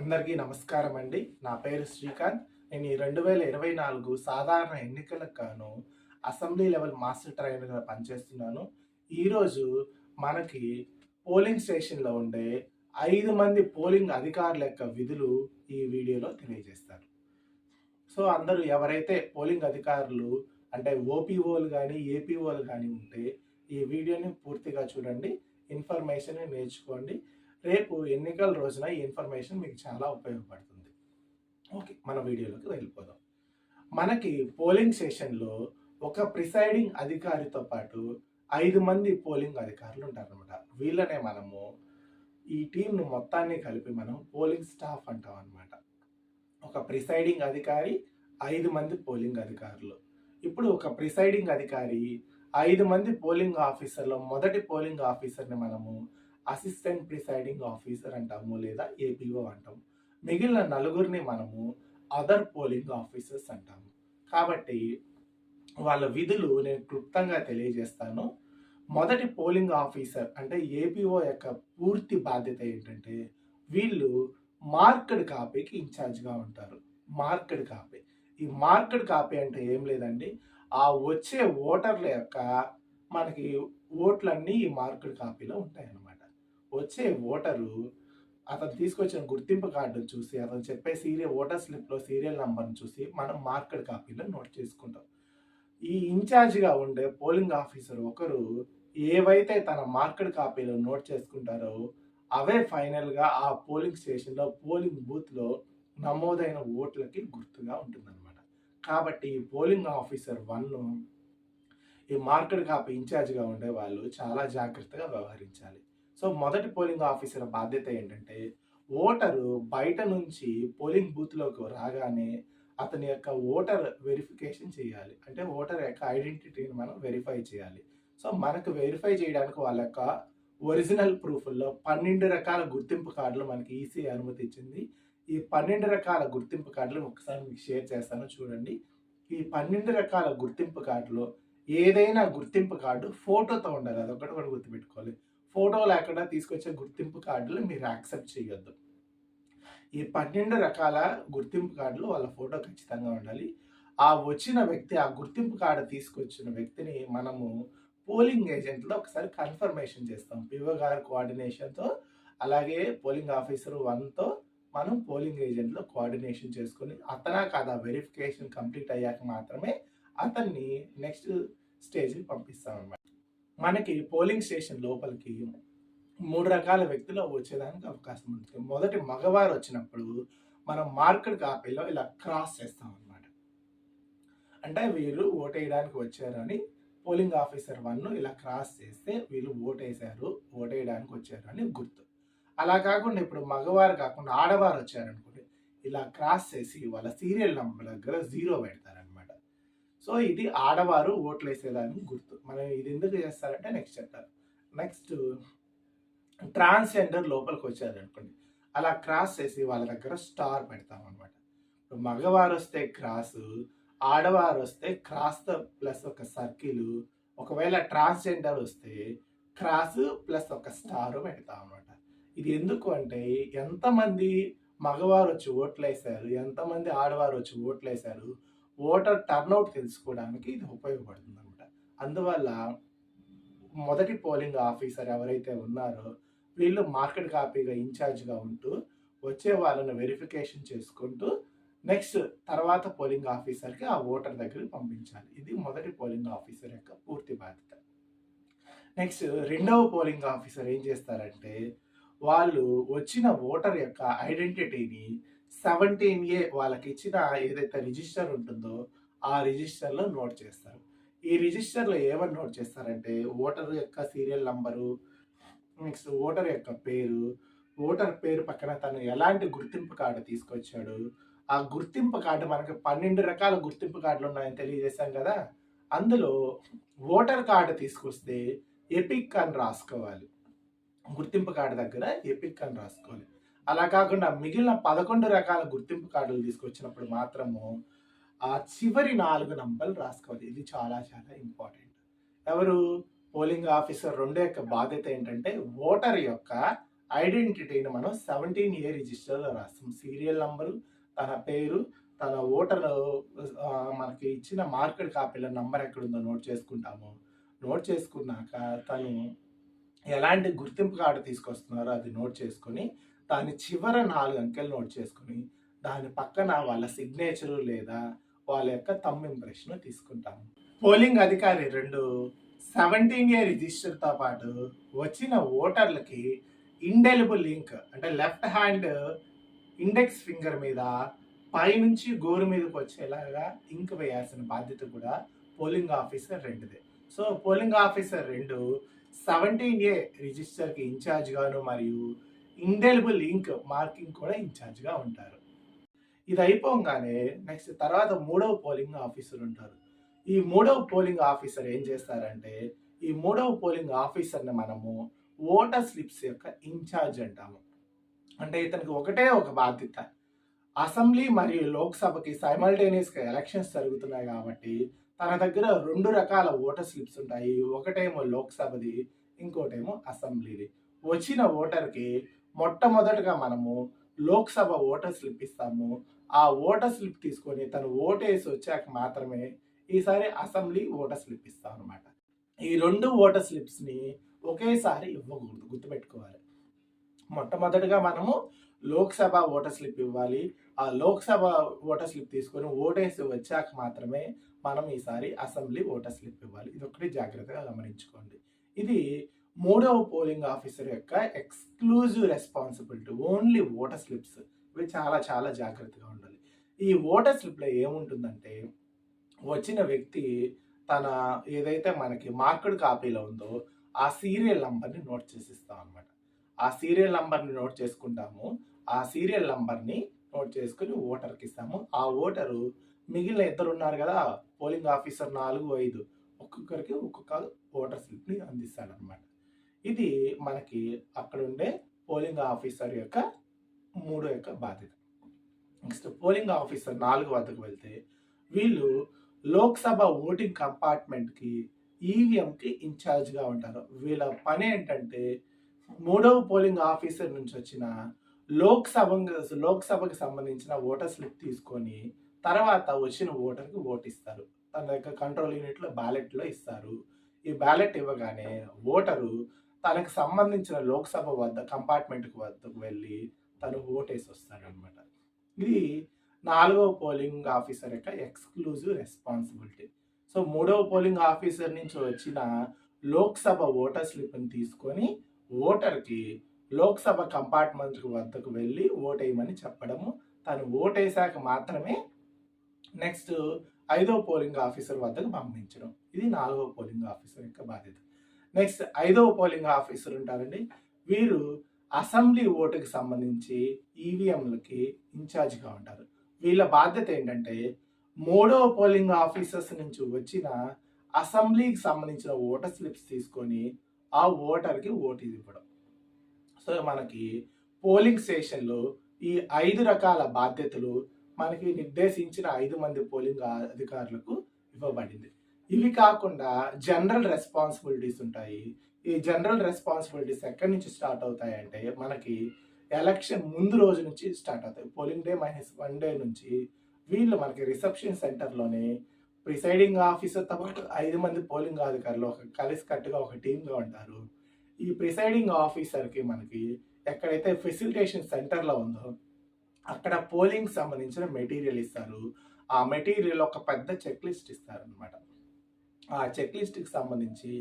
అందరికీ నమస్కారం అండి. నా పేరు శ్రీకాంత్. నేను ఈ రెండు వేల ఇరవై నాలుగు సాధారణ ఎన్నికలకు గాను అసెంబ్లీ లెవెల్ మాస్టర్ ట్రైనర్గా పనిచేస్తున్నాను. ఈరోజు మనకి పోలింగ్ స్టేషన్లో ఉండే ఐదు మంది పోలింగ్ అధికారుల యొక్క విధులు ఈ వీడియోలో తెలియజేస్తారు సో అందరూ ఎవరైతే పోలింగ్ అధికారులు అంటే ఓపీఓలు కానీ ఏపీఓలు కానీ ఉంటే ఈ వీడియోని పూర్తిగా చూడండి. ఇన్ఫర్మేషన్ నేర్చుకోండి. రేపు ఎన్నికల రోజున ఈ ఇన్ఫర్మేషన్ మీకు చాలా ఉపయోగపడుతుంది. ఓకే మన వీడియోలోకి వెళ్ళిపోదాం. మనకి పోలింగ్ స్టేషన్లో ఒక ప్రిసైడింగ్ అధికారితో పాటు ఐదు మంది పోలింగ్ అధికారులు ఉంటారనమాట వీళ్ళనే మనము ఈ టీంను మొత్తాన్ని కలిపి మనం పోలింగ్ స్టాఫ్ అంటాం అనమాట ఒక ప్రిసైడింగ్ అధికారి ఐదు మంది పోలింగ్ అధికారులు. ఇప్పుడు ఒక ప్రిసైడింగ్ అధికారి ఐదు మంది పోలింగ్ ఆఫీసర్లో మొదటి పోలింగ్ ఆఫీసర్ని మనము అసిస్టెంట్ ప్రిసైడింగ్ ఆఫీసర్ అంటాము లేదా ఏపీఓ అంటాము. మిగిలిన నలుగురిని మనము అదర్ పోలింగ్ ఆఫీసర్స్ అంటాము. కాబట్టి వాళ్ళ విధులు నేను క్లుప్తంగా తెలియజేస్తాను. మొదటి పోలింగ్ ఆఫీసర్ అంటే ఏపీఓ యొక్క పూర్తి బాధ్యత ఏంటంటే వీళ్ళు మార్కెడ్ కాపీకి ఇన్ఛార్జ్గా ఉంటారు. మార్కెడ్ కాపీ ఈ మార్కెడ్ కాపీ అంటే ఏం లేదండి. ఆ వచ్చే ఓటర్ల యొక్క మనకి ఓట్లన్నీ ఈ మార్కెడ్ కాపీలో ఉంటాయన్నమాట. వచ్చే ఓటరు అతను తీసుకొచ్చిన గుర్తింపు కార్డు చూసి అతను చెప్పే సీరియల్ ఓటర్ స్లిప్లో సీరియల్ నంబర్ని చూసి మనం మార్కెట్ కాపీలో నోట్ చేసుకుంటాం. ఈ ఇన్ఛార్జ్గా ఉండే పోలింగ్ ఆఫీసర్ ఒకరు ఏవైతే తన మార్కెట్ కాపీలో నోట్ చేసుకుంటారో అవే ఫైనల్గా ఆ పోలింగ్ స్టేషన్లో పోలింగ్ బూత్లో నమోదైన ఓట్లకి గుర్తుగా ఉంటుందన్నమాట. కాబట్టి ఈ పోలింగ్ ఆఫీసర్ వన్ ఈ మార్కెట్ కాపీ ఇన్ఛార్జ్గా ఉండే వాళ్ళు చాలా జాగ్రత్తగా వ్యవహరించాలి. సో మొదటి పోలింగ్ ఆఫీసర్ బాధ్యత ఏంటంటే ఓటరు బయట నుంచి పోలింగ్ బూత్లోకి రాగానే అతని యొక్క ఓటర్ వెరిఫికేషన్ చేయాలి. అంటే ఓటర్ యొక్క ఐడెంటిటీని మనం వెరిఫై చేయాలి. సో మనకు వెరిఫై చేయడానికి వాళ్ళ యొక్క ఒరిజినల్ ప్రూఫ్ల్లో పన్నెండు రకాల గుర్తింపు కార్డులు మనకి ఈసీ అనుమతి ఇచ్చింది. ఈ పన్నెండు రకాల గుర్తింపు కార్డులు ఒకసారి మీకు షేర్ చేస్తాను చూడండి. ఈ పన్నెండు రకాల గుర్తింపు కార్డులో ఏదైనా గుర్తింపు కార్డు ఫోటోతో ఉండాలి. అదొకటి కూడా గుర్తుపెట్టుకోవాలి. ఫోటో లేకుండా తీసుకొచ్చే గుర్తింపు కార్డులు మీరు యాక్సెప్ట్ చేయొద్దు. ఈ పన్నెండు రకాల గుర్తింపు కార్డులు వాళ్ళ ఫోటో ఖచ్చితంగా ఉండాలి. ఆ వచ్చిన వ్యక్తి ఆ గుర్తింపు కార్డు తీసుకొచ్చిన వ్యక్తిని మనము పోలింగ్ ఏజెంట్లో ఒకసారి కన్ఫర్మేషన్ చేస్తాం. పివో గారి కోఆర్డినేషన్తో అలాగే పోలింగ్ ఆఫీసర్ వన్తో మనం పోలింగ్ ఏజెంట్లో కోఆర్డినేషన్ చేసుకొని అతనా కాదా వెరిఫికేషన్ కంప్లీట్ అయ్యాక మాత్రమే అతన్ని నెక్స్ట్ స్టేజ్కి పంపిస్తాం అన్నమాట మనకి పోలింగ్ స్టేషన్ లోపలికి మూడు రకాల వ్యక్తులు వచ్చేదానికి అవకాశం ఉంటుంది మొదటి మగవారు వచ్చినప్పుడు మనం మార్కెట్ కాపీలో ఇలా క్రాస్ చేస్తాం అనమాట అంటే వీళ్ళు ఓటేయడానికి వచ్చారు అని పోలింగ్ ఆఫీసర్ వన్ ఇలా క్రాస్ చేస్తే వీళ్ళు ఓటేశారు ఓటేయడానికి వచ్చారు అని గుర్తు. అలా కాకుండా ఇప్పుడు మగవారు కాకుండా ఆడవారు వచ్చారనుకోండి ఇలా క్రాస్ చేసి వాళ్ళ సీరియల్ నంబర్ దగ్గర జీరో పెడతారు. సో ఇది ఆడవారు ఓట్లు వేసేదానికి గుర్తు. మనం ఇది ఎందుకు చేస్తారంటే నెక్స్ట్ చెప్తారు నెక్స్ట్ ట్రాన్స్జెండర్ లోపలికి వచ్చారనుకోండి అలా క్రాస్ చేసి వాళ్ళ దగ్గర స్టార్ పెడతాం అనమాట ఇప్పుడు మగవారు వస్తే క్రాసు ఆడవారు వస్తే క్రాస్ ప్లస్ ఒక సర్కిల్ ఒకవేళ ట్రాన్స్జెండర్ వస్తే క్రాస్ ప్లస్ ఒక స్టార్ పెడతాం అనమాట ఇది ఎందుకు అంటే ఎంతమంది మగవారు వచ్చి ఓట్లు వేశారు ఎంతమంది ఆడవారు వచ్చి ఓట్లు వేశారు ఓటర్ టర్న్అవుట్ తెలుసుకోవడానికి ఇది ఉపయోగపడుతుంది అనమాట అందువల్ల మొదటి పోలింగ్ ఆఫీసర్ ఎవరైతే ఉన్నారో వీళ్ళు మార్కెట్ కాపీగా ఇన్ఛార్జ్గా ఉంటూ వచ్చే వాళ్ళని వెరిఫికేషన్ చేసుకుంటూ నెక్స్ట్ తర్వాత పోలింగ్ ఆఫీసర్కి ఆ ఓటర్ దగ్గరికి పంపించాలి. ఇది మొదటి పోలింగ్ ఆఫీసర్ యొక్క పూర్తి బాధ్యత. నెక్స్ట్ రెండవ పోలింగ్ ఆఫీసర్ ఏం చేస్తారంటే వాళ్ళు వచ్చిన ఓటర్ యొక్క ఐడెంటిటీని సెవెంటీన్ ఏ వాళ్ళకి ఇచ్చిన ఏదైతే రిజిస్టర్ ఉంటుందో ఆ రిజిస్టర్లో నోట్ చేస్తారు. ఈ రిజిస్టర్లో ఏమని నోట్ చేస్తారంటే ఓటర్ యొక్క సీరియల్ నంబరు నెక్స్ట్ ఓటర్ యొక్క పేరు ఓటర్ పేరు పక్కన తను ఎలాంటి గుర్తింపు కార్డు తీసుకొచ్చాడు ఆ గుర్తింపు కార్డు మనకి పన్నెండు రకాల గుర్తింపు కార్డులు ఉన్నాయని తెలియజేశాం కదా? అందులో ఓటర్ కార్డు తీసుకొస్తే ఎపిక్ అని రాసుకోవాలి. గుర్తింపు కార్డు దగ్గర ఎపిక్ అని రాసుకోవాలి. అలా కాకుండా మిగిలిన పదకొండు రకాల గుర్తింపు కార్డులు తీసుకొచ్చినప్పుడు మాత్రము ఆ చివరి నాలుగు నంబర్లు రాసుకోవాలి. ఇది చాలా చాలా ఇంపార్టెంట్. ఎవరు? పోలింగ్ ఆఫీసర్ రెండు యొక్క బాధ్యత ఏంటంటే ఓటర్ యొక్క ఐడెంటిటీని మనం సెవెంటీన్ ఏ రిజిస్టర్లో రాస్తాం. సీరియల్ నంబరు తన పేరు తన ఓటర్ మనకి ఇచ్చిన మార్కెట్ కాపీల నంబర్ ఎక్కడుందో నోట్ చేసుకుంటాము. నోట్ చేసుకున్నాక తను ఎలాంటి గుర్తింపు కార్డు తీసుకొస్తున్నారో అది నోట్ చేసుకొని దాని చివర నాలుగు అంకెలు నోట్ చేసుకుని దాని పక్కన వాళ్ళ సిగ్నేచరు లేదా వాళ్ళ యొక్క తమ్ ఇంప్రెషన్ తీసుకుంటాము. పోలింగ్ అధికారి రెండు సెవెంటీన్ ఇయర్ రిజిస్టర్తో పాటు వచ్చిన ఓటర్లకి ఇండెలిబుల్ లింక్ అంటే లెఫ్ట్ హ్యాండ్ ఇండెక్స్ ఫింగర్ మీద పైనుంచి గోరు మీదకి వచ్చేలాగా ఇంక్ వేయాల్సిన బాధ్యత కూడా పోలింగ్ ఆఫీసర్ రెండుదే. సో పోలింగ్ ఆఫీసర్ రెండు సెవెంటీన్ ఏ రిజిస్టర్కి ఇన్ఛార్జ్గాను మరియు ఇండెలిబుల్ ఇంక్ మార్కింగ్ కూడా ఇన్ఛార్జ్గా ఉంటారు. ఇది అయిపోగానే నెక్స్ట్ తర్వాత మూడవ పోలింగ్ ఆఫీసర్ ఉంటారు. ఈ మూడవ పోలింగ్ ఆఫీసర్ ఏం చేస్తారంటే ఈ మూడవ పోలింగ్ ఆఫీసర్ని మనము ఓటర్ స్లిప్స్ యొక్క ఇన్ఛార్జ్ అంటాము. అంటే ఇతనికి ఒకటే ఒక బాధ్యత. అసెంబ్లీ మరియు లోక్సభకి సైమల్టేనియస్గా ఎలక్షన్స్ జరుగుతున్నాయి కాబట్టి తన దగ్గర రెండు రకాల ఓటర్ స్లిప్స్ ఉంటాయి. ఒకటేమో లోక్సభది ఇంకోటేమో అసెంబ్లీది. వచ్చిన ఓటర్కి మొట్టమొదటగా మనము లోక్సభ ఓటర్ స్లిప్ ఇస్తాము. ఆ ఓటర్ స్లిప్ తీసుకొని తను ఓటేసి వచ్చాక మాత్రమే ఈసారి అసెంబ్లీ ఓటర్ స్లిప్ ఇస్తాం అనమాట ఈ రెండు ఓటర్ స్లిప్స్ని ఒకేసారి ఇవ్వకూడదు గుర్తుపెట్టుకోవాలి. మొట్టమొదటిగా మనము లోక్సభ ఓటర్ స్లిప్ ఇవ్వాలి. ఆ లోక్సభ ఓటర్ స్లిప్ తీసుకొని ఓటేసి వచ్చాక మాత్రమే మనం ఈసారి అసెంబ్లీ ఓటర్ స్లిప్ ఇవ్వాలి. ఇది ఒకటి జాగ్రత్తగా గమనించుకోండి. ఇది మూడవ పోలింగ్ ఆఫీసర్ యొక్క exclusive responsibility only voter slips ఇవి చాలా చాలా జాగ్రత్తగా ఉండాలి. ఈ ఓటర్ స్లిప్లో ఏముంటుందంటే వచ్చిన వ్యక్తి తన ఏదైతే మనకి మార్కెడ్ కాపీలో ఉందో ఆ సీరియల్ నంబర్ని నోట్ చేసిస్తాం అనమాట ఆ సీరియల్ నంబర్ని నోట్ చేసుకుంటాము. ఆ సీరియల్ నంబర్ని నోట్ చేసుకుని ఓటర్కి ఇస్తాము. ఆ ఓటరు మిగిలిన ఇద్దరు ఉన్నారు కదా పోలింగ్ ఆఫీసర్ నాలుగు ఐదు ఒక్కొక్కరికి ఒక్కొక్క ఓటర్ స్లిప్ని అందిస్తాడనమాట ఇది మనకి అక్కడ ఉండే పోలింగ్ ఆఫీసర్ యొక్క మూడో యొక్క బాధ్యత. నెక్స్ట్ పోలింగ్ ఆఫీసర్ నాలుగు వద్దకు వెళ్తే వీళ్ళు లోక్సభ ఓటింగ్ కంపార్ట్మెంట్కి ఈవీఎంకి ఇన్ఛార్జ్గా ఉంటారు. వీళ్ళ పని ఏంటంటే మూడవ పోలింగ్ ఆఫీసర్ నుంచి వచ్చిన లోక్సభ లోక్సభకి సంబంధించిన ఓటర్ స్లిప్ తీసుకొని తర్వాత వచ్చిన ఓటర్కి ఓటిస్తారు తన యొక్క కంట్రోల్ యూనిట్లో బ్యాలెట్లో ఇస్తారు. ఈ బ్యాలెట్ ఇవ్వగానే ఓటరు తనకు సంబంధించిన లోక్సభ వద్ద కంపార్ట్మెంట్కి వద్దకు వెళ్ళి తను ఓటేసి వస్తాడనమాట ఇది నాలుగవ పోలింగ్ ఆఫీసర్ యొక్క ఎక్స్క్లూజివ్ రెస్పాన్సిబిలిటీ. సో మూడవ పోలింగ్ ఆఫీసర్ నుంచి వచ్చిన లోక్సభ ఓటర్ స్లిప్ని తీసుకొని ఓటర్కి లోక్సభ కంపార్ట్మెంట్ వద్దకు వెళ్ళి ఓటేయమని చెప్పడము తను ఓటేశాక మాత్రమే నెక్స్ట్ ఐదో పోలింగ్ ఆఫీసర్ వద్దకు పంపించడం. ఇది నాలుగో పోలింగ్ ఆఫీసర్ యొక్క బాధ్యత. నెక్స్ట్ ఐదవ పోలింగ్ ఆఫీసర్ ఉంటారండి. వీరు అసెంబ్లీ ఓటుకి సంబంధించి ఈవీఎంలకి ఇన్ఛార్జ్గా ఉంటారు. వీళ్ళ బాధ్యత ఏంటంటే మూడవ పోలింగ్ ఆఫీసర్స్ నుంచి వచ్చిన అసెంబ్లీకి సంబంధించిన ఓటర్ స్లిప్స్ తీసుకొని ఆ ఓటర్కి ఓటు ఇవ్వడం. సో మనకి పోలింగ్ స్టేషన్లో ఈ ఐదు రకాల బాధ్యతలు మనకి నిర్దేశించిన ఐదు మంది పోలింగ్ అధికారులకు ఇవ్వబడింది. ఇవి కాకుండా జనరల్ రెస్పాన్సిబిలిటీస్ ఉంటాయి. ఈ జనరల్ రెస్పాన్సిబిలిటీస్ ఎక్కడి నుంచి స్టార్ట్ అవుతాయి అంటే మనకి ఎలక్షన్ ముందు రోజు నుంచి స్టార్ట్ అవుతాయి. Polling day minus one day నుంచి వీళ్ళు మనకి రిసెప్షన్ సెంటర్లోనే ప్రిసైడింగ్ ఆఫీసర్తో పాటు ఐదు మంది పోలింగ్ అధికారులు ఒక కలిసి కట్టుగా ఒక టీంగా ఉంటారు. ఈ ప్రిసైడింగ్ ఆఫీసర్కి మనకి ఎక్కడైతే ఫెసిలిటేషన్ సెంటర్లో ఉందో అక్కడ పోలింగ్ సంబంధించిన మెటీరియల్ ఇస్తారు. ఆ మెటీరియల్ ఒక పెద్ద చెక్ లిస్ట్ ఇస్తారు అనమాట ఆ చెక్ లిస్ట్కి సంబంధించి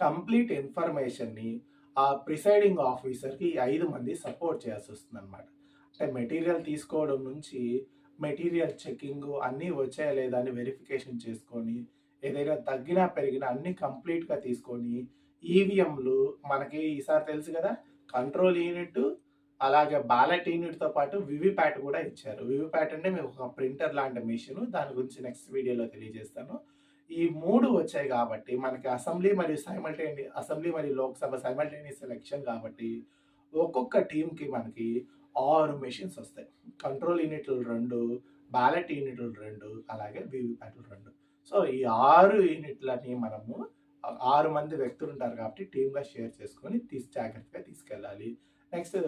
కంప్లీట్ ఇన్ఫర్మేషన్ని ఆ ప్రిసైడింగ్ ఆఫీసర్కి ఐదు మంది సపోర్ట్ చేయాల్సి వస్తుంది అనమాట అంటే మెటీరియల్ తీసుకోవడం నుంచి మెటీరియల్ చెకింగ్ అన్నీ వచ్చాయా లేదా అని వెరిఫికేషన్ చేసుకొని ఏదైనా తగ్గినా పెరిగినా అన్నీ కంప్లీట్గా తీసుకొని ఈవీఎంలు మనకి ఈసారి తెలుసు కదా కంట్రోల్ యూనిట్ అలాగే బ్యాలెట్ యూనిట్తో పాటు వివిప్యాట్ కూడా ఇచ్చారు. వివిప్యాట్ అంటే మీకు ఒక ప్రింటర్ లాంటి మిషన్ దాని గురించి నెక్స్ట్ వీడియోలో తెలియజేస్తాను. ఈ మూడు వచ్చాయి కాబట్టి మనకి అసెంబ్లీ మరియు సైమల్టేని అసెంబ్లీ మరియు లోక్సభ సైమల్టేనియస్ ఎలక్షన్ కాబట్టి ఒక్కొక్క టీంకి మనకి ఆరు మెషిన్స్ వస్తాయి. కంట్రోల్ యూనిట్లు రెండు బ్యాలెట్ యూనిట్లు రెండు అలాగే వీవీప్యాట్లు రెండు. సో ఈ ఆరు యూనిట్లని మనము ఆరు మంది వ్యక్తులు ఉంటారు కాబట్టి టీమ్గా షేర్ చేసుకొని తీసి జాగ్రత్తగా తీసుకెళ్ళాలి. నెక్స్ట్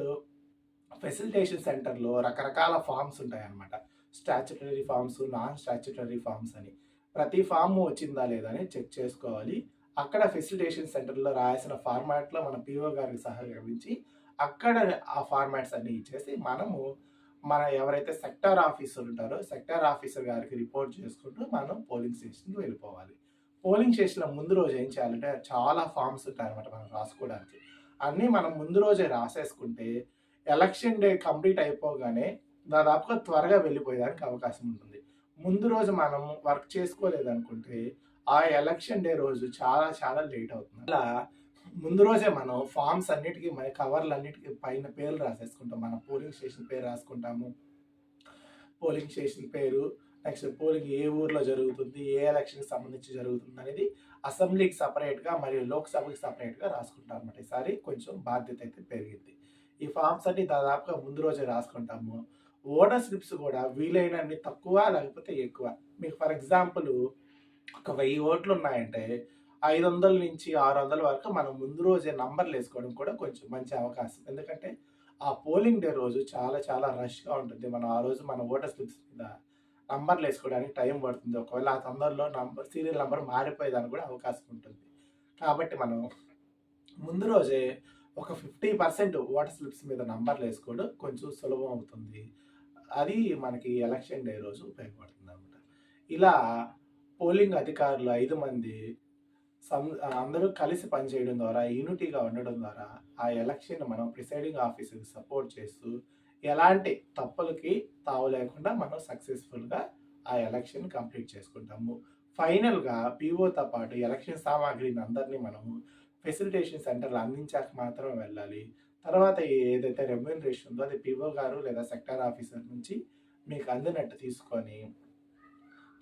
ఫెసిలిటేషన్ సెంటర్లో రకరకాల ఫామ్స్ ఉంటాయి అన్నమాట statutory forms non statutory forms అని. ప్రతి ఫామ్ వచ్చిందా లేదా అని చెక్ చేసుకోవాలి. అక్కడ ఫెసిలిటేషన్ సెంటర్లో రాయాల్సిన ఫార్మాట్లో మన పిఓ గారికి సహకరించి అక్కడ ఆ ఫార్మాట్స్ అన్ని ఇచ్చేసి మనము మన ఎవరైతే సెక్టార్ ఆఫీసర్ ఉంటారో సెక్టార్ ఆఫీసర్ గారికి రిపోర్ట్ చేసుకుంటూ మనం పోలింగ్ స్టేషన్కి వెళ్ళిపోవాలి. పోలింగ్ స్టేషన్లో ముందు రోజు ఏం చేయాలంటే చాలా ఫామ్స్ ఉంటాయి అనమాట మనం రాసుకోవడానికి. అన్నీ మనం ముందు రోజే రాసేసుకుంటే ఎలక్షన్ డే కంప్లీట్ అయిపోగానే దాదాపుగా త్వరగా వెళ్ళిపోయేదానికి అవకాశం ఉంటుంది. ముందు రోజు మనం వర్క్ చేసుకోలేదు అనుకుంటే ఆ ఎలక్షన్ డే రోజు చాలా చాలా లేట్ అవుతుంది. అలా ముందు రోజే మనం ఫామ్స్ అన్నిటికీ మన కవర్లు అన్నిటికీ పైన పేర్లు రాసేసుకుంటాం. మన పోలింగ్ స్టేషన్ పేరు రాసుకుంటాము. పోలింగ్ స్టేషన్ పేరు నెక్స్ట్ పోలింగ్ ఏ ఊర్లో జరుగుతుంది ఏ ఎలక్షన్కి సంబంధించి జరుగుతుంది అనేది అసెంబ్లీకి సపరేట్గా మరియు లోక్సభకి సపరేట్గా రాసుకుంటాం అనమాట ఈసారి కొంచెం బాధ్యత అయితే పెరిగింది. ఈ ఫామ్స్ అన్ని దాదాపుగా ముందు రోజే రాసుకుంటాము. ఓటర్ స్లిప్స్ కూడా వీలైనన్ని తక్కువ లేకపోతే ఎక్కువ. మీకు ఫర్ ఎగ్జాంపుల్ ఒక వెయ్యి ఓట్లు ఉన్నాయంటే ఐదు వందల నుంచి ఆరు వందల వరకు మనం ముందు రోజే నంబర్లు వేసుకోవడం కూడా కొంచెం మంచి అవకాశం. ఎందుకంటే ఆ పోలింగ్ డే రోజు చాలా చాలా రష్గా ఉంటుంది. మనం ఆ రోజు మన ఓటర్ స్లిప్స్ మీద నంబర్లు వేసుకోవడానికి టైం పడుతుంది. ఒకవేళ ఆ తొందరలో నంబర్ సీరియల్ నెంబర్ మారిపోయేదానికి కూడా అవకాశం ఉంటుంది. కాబట్టి మనం ముందు రోజే ఒక ఫిఫ్టీ పర్సెంట్ ఓటర్ స్లిప్స్ మీద నంబర్లు వేసుకోవడం కొంచెం సులభం అవుతుంది. అది మనకి ఎలక్షన్ డే రోజు ఉపయోగపడుతుంది అనమాట ఇలా పోలింగ్ అధికారులు ఐదు మంది సం అందరూ కలిసి పనిచేయడం ద్వారా యూనిటీగా ఉండడం ద్వారా ఆ ఎలక్షన్ మనం ప్రిసైడింగ్ ఆఫీసర్కి సపోర్ట్ చేస్తూ ఎలాంటి తప్పులకి తావు లేకుండా మనం సక్సెస్ఫుల్గా ఆ ఎలక్షన్ కంప్లీట్ చేసుకుంటాము. ఫైనల్గా పీఓతో పాటు ఎలక్షన్ సామాగ్రిని అందరినీ మనము ఫెసిలిటేషన్ సెంటర్లు అందించాక మాత్రం వెళ్ళాలి. తర్వాత ఏదైతే రెమ్యూనరేషన్ ఉందో అది పిఓ గారు లేదా సెక్టార్ ఆఫీసర్ నుంచి మీకు అందినట్టు తీసుకొని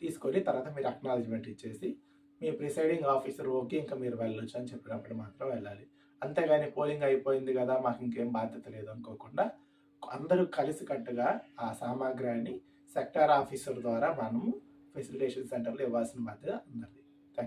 తీసుకొని తర్వాత మీరు అక్నాలజ్మెంట్ ఇచ్చేసి మీ ప్రిసైడింగ్ ఆఫీసర్ ఓకే ఇంకా మీరు వెళ్ళొచ్చు అని చెప్పినప్పుడు మాత్రం వెళ్ళాలి. అంతేగాని పోలింగ్ అయిపోయింది కదా మాకు ఇంకేం బాధ్యత లేదు అనుకోకుండా అందరూ కలిసికట్టుగా ఆ సామాగ్రిని సెక్టార్ ఆఫీసర్ ద్వారా మనము ఫెసిలిటేషన్ సెంటర్లో ఇవ్వాల్సిన బాధ్యత అందరిది.